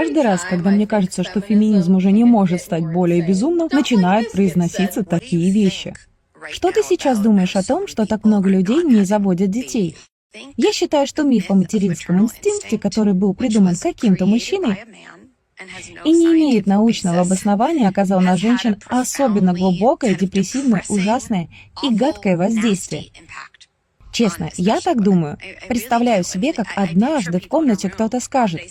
Каждый раз, когда мне кажется, что феминизм уже не может стать более безумным, начинают произноситься такие вещи. Что ты сейчас думаешь о том, что так много людей не заводят детей? Я считаю, что миф о материнском инстинкте, который был придуман каким-то мужчиной и не имеет научного обоснования, оказал на женщин особенно глубокое, депрессивное, ужасное и гадкое воздействие. Честно, я так думаю. Представляю себе, как однажды в комнате кто-то скажет,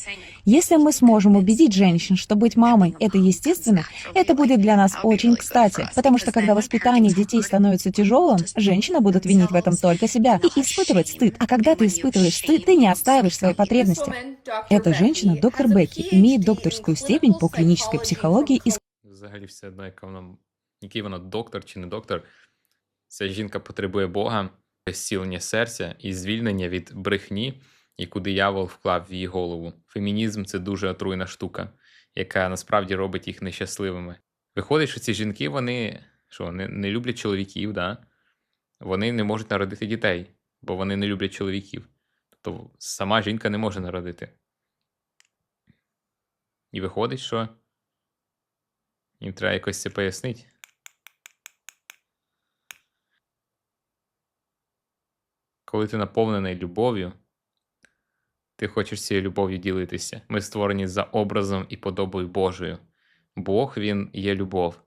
если мы сможем убедить женщин, что быть мамой — это естественно, это будет для нас очень кстати, потому что когда воспитание детей становится тяжелым, женщины будут винить в этом только себя и испытывать стыд. А когда ты испытываешь стыд, ты не отстаиваешь свои потребности. Эта женщина, доктор Бекки, имеет докторскую степень по клинической психологии из Взагалі все одно, яка вона, який вона доктор чи не доктор. Ця жінка потребує Бога, зцілення серця і звільнення від брехні, яку диявол вклав в її голову. Фемінізм це дуже отруйна штука, яка насправді робить їх нещасливими. Виходить, що ці жінки вони що, не, не люблять чоловіків, да? вони не можуть народити дітей, бо вони не люблять чоловіків. Тобто сама жінка не може народити. І виходить, що їм треба якось це пояснити. Коли ти наповнений любов'ю, ти хочеш цією любов'ю ділитися. Ми створені за образом і подобою Божою. Бог він є любов.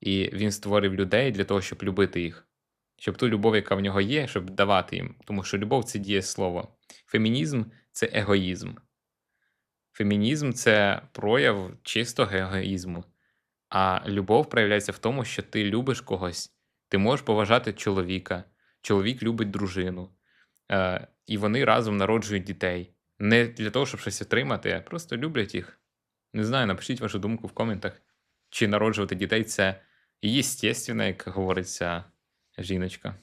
І він створив людей для того, щоб любити їх, щоб ту любов, яка в нього є, щоб давати їм. Тому що любов це дієслово. Фемінізм це егоїзм. Фемінізм це прояв чистого егоїзму. А любов проявляється в тому, що ти любиш когось, ти можеш поважати чоловіка, чоловік любить дружину, е, і вони разом народжують дітей. Не для того, щоб щось отримати, а просто люблять їх. Не знаю, напишіть вашу думку в коментах. Чи народжувати дітей це єстественно, як говориться жіночка.